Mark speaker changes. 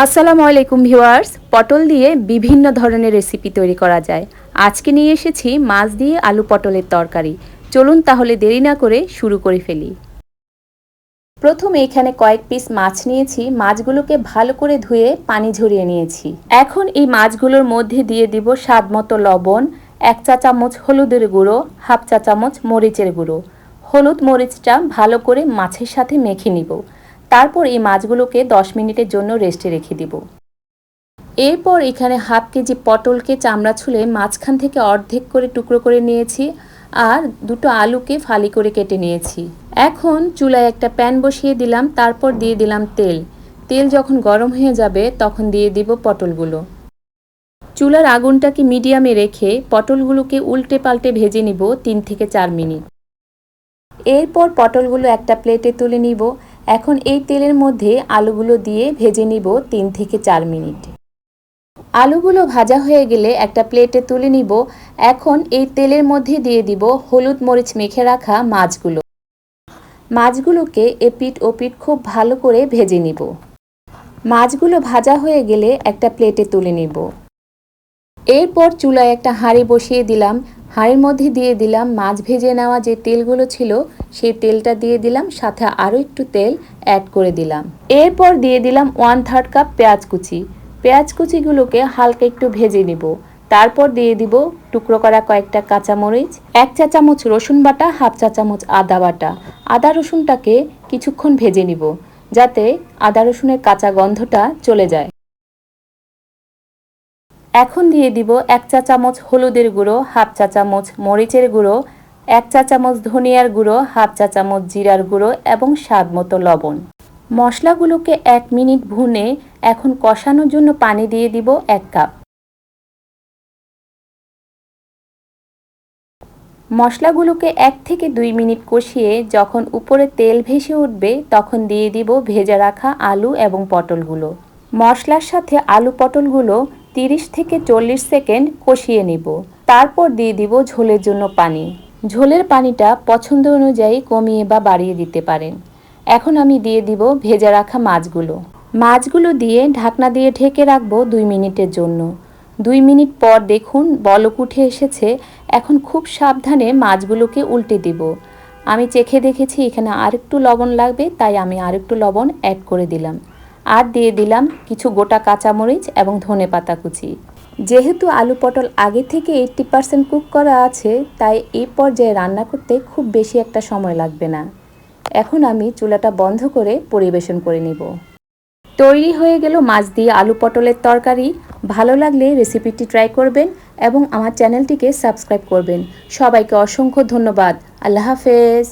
Speaker 1: আসসালামু আলাইকুম ভিউয়ার্স। পটল দিয়ে বিভিন্ন ধরনের রেসিপি তৈরি করা যায়। আজকে নিয়ে এসেছি মাছ দিয়ে আলু পটলের তরকারি। চলুন তাহলে দেরি না করে শুরু করে ফেলি। প্রথমে এখানে কয়েক পিস মাছ নিয়েছি। মাছগুলোকে ভালো করে ধুয়ে পানি ঝরিয়ে নিয়েছি। এখন এই মাছগুলোর মধ্যে দিয়ে দিব স্বাদ মতো লবণ, এক চা চামচ হলুদের গুঁড়ো, হাফ চা চামচ মরিচের গুঁড়ো। হলুদ মরিচটা ভালো করে মাছের সাথে মেখে নিব। তারপর এই মাছগুলোকে 10 মিনিটের জন্য রেস্টে রেখে দিব। এরপর এখানে হাফ কেজি পটলকে চামড়া ছুলে মাঝখান থেকে অর্ধেক করে টুকরো করে নিয়েছি আর দুটো আলুকে ফালি করে কেটে নিয়েছি। এখন চুলায় একটা প্যান বসিয়ে দিলাম, তারপর দিয়ে দিলাম তেল। তেল যখন গরম হয়ে যাবে তখন দিয়ে দিব পটলগুলো। চুলার আগুনটাকে মিডিয়ামে রেখে পটলগুলোকে উল্টে পাল্টে ভেজে নিব তিন থেকে চার মিনিট। এরপর পটলগুলো একটা প্লেটে তুলে নিব। এখন এই তেলের মধ্যে আলুগুলো দিয়ে ভেজে নিব তিন থেকে চার মিনিট। আলুগুলো ভাজা হয়ে গেলে একটা প্লেটে তুলে নিব। এখন এই তেলের মধ্যে দিয়ে দিব হলুদ মরিচ মেখে রাখা মাছগুলো। মাছগুলোকে এপিট ওপিট খুব ভালো করে ভেজে নিব। মাছগুলো ভাজা হয়ে গেলে একটা প্লেটে তুলে নিব। এরপর চুলায় একটা হাঁড়ি বসিয়ে দিলাম। হাঁড়ির মধ্যে দিয়ে দিলাম মাছ ভেজে নেওয়া যে তেলগুলো ছিল, সেই তেলটা দিয়ে দিলাম, সাথে আরও একটু তেল অ্যাড করে দিলাম। এরপর দিয়ে দিলাম ওয়ান থার্ড কাপ পেঁয়াজ কুচি। পেঁয়াজ কুচিগুলোকে হালকা একটু ভেজে নিব। তারপর দিয়ে দিব টুকরো করা কয়েকটা কাঁচামরিচ, এক চা চামচ রসুন বাটা, হাফ চা চামচ আদা বাটা। আদা রসুনটাকে কিছুক্ষণ ভেজে নিব, যাতে আদা রসুনের কাঁচা গন্ধটা চলে যায়। এখন দিয়ে দিব এক চা চামচ হলুদের গুঁড়ো, হাফ চা চামচ মরিচের গুঁড়ো, এক চা চামচ ধনিয়ার গুঁড়ো, হাফ চা চামচ জিরার গুঁড়ো এবং স্বাদ মতো লবণ। মশলাগুলোকে এক মিনিট ভুনে এখন কষানোর জন্য পানি দিয়ে দিব এক কাপ। মশলাগুলোকে এক থেকে দুই মিনিট কষিয়ে যখন উপরে তেল ভেসে উঠবে তখন দিয়ে দিব ভেজে রাখা আলু এবং পটলগুলো। মশলার সাথে আলু পটলগুলো তিরিশ থেকে চল্লিশ সেকেন্ড কষিয়ে নিব। তারপর দিয়ে দিব ঝোলের জন্য পানি। ঝোলের পানিটা পছন্দ অনুযায়ী কমিয়ে বা বাড়িয়ে দিতে পারেন। এখন আমি দিয়ে দিব ভেজে রাখা মাছগুলো। মাছগুলো দিয়ে ঢাকনা দিয়ে ঢেকে রাখব দুই মিনিটের জন্য। দুই মিনিট পর দেখুন বলক উঠে এসেছে। এখন খুব সাবধানে মাছগুলোকে উল্টে দিব। আমি চেখে দেখেছি এখানে আরেকটু লবণ লাগবে, তাই আমি আরেকটু লবণ অ্যাড করে দিলাম। আর দিয়ে দিলাম কিছু গোটা কাঁচামরিচ এবং ধনে পাতা কুচি। যেহেতু আলু পটল আগে থেকে এইট্টি পারসেন্ট কুক করা আছে, তাই এই পর্যায়ে রান্না করতে খুব বেশি একটা সময় লাগবে না। এখন আমি চুলাটা বন্ধ করে পরিবেশন করে নিব। তৈরি হয়ে গেল মাছ দিয়ে আলু পটলের তরকারি। ভালো লাগলে রেসিপিটি ট্রাই করবেন এবং আমার চ্যানেলটিকে সাবস্ক্রাইব করবেন। সবাইকে অসংখ্য ধন্যবাদ। আল্লাহ হাফেজ।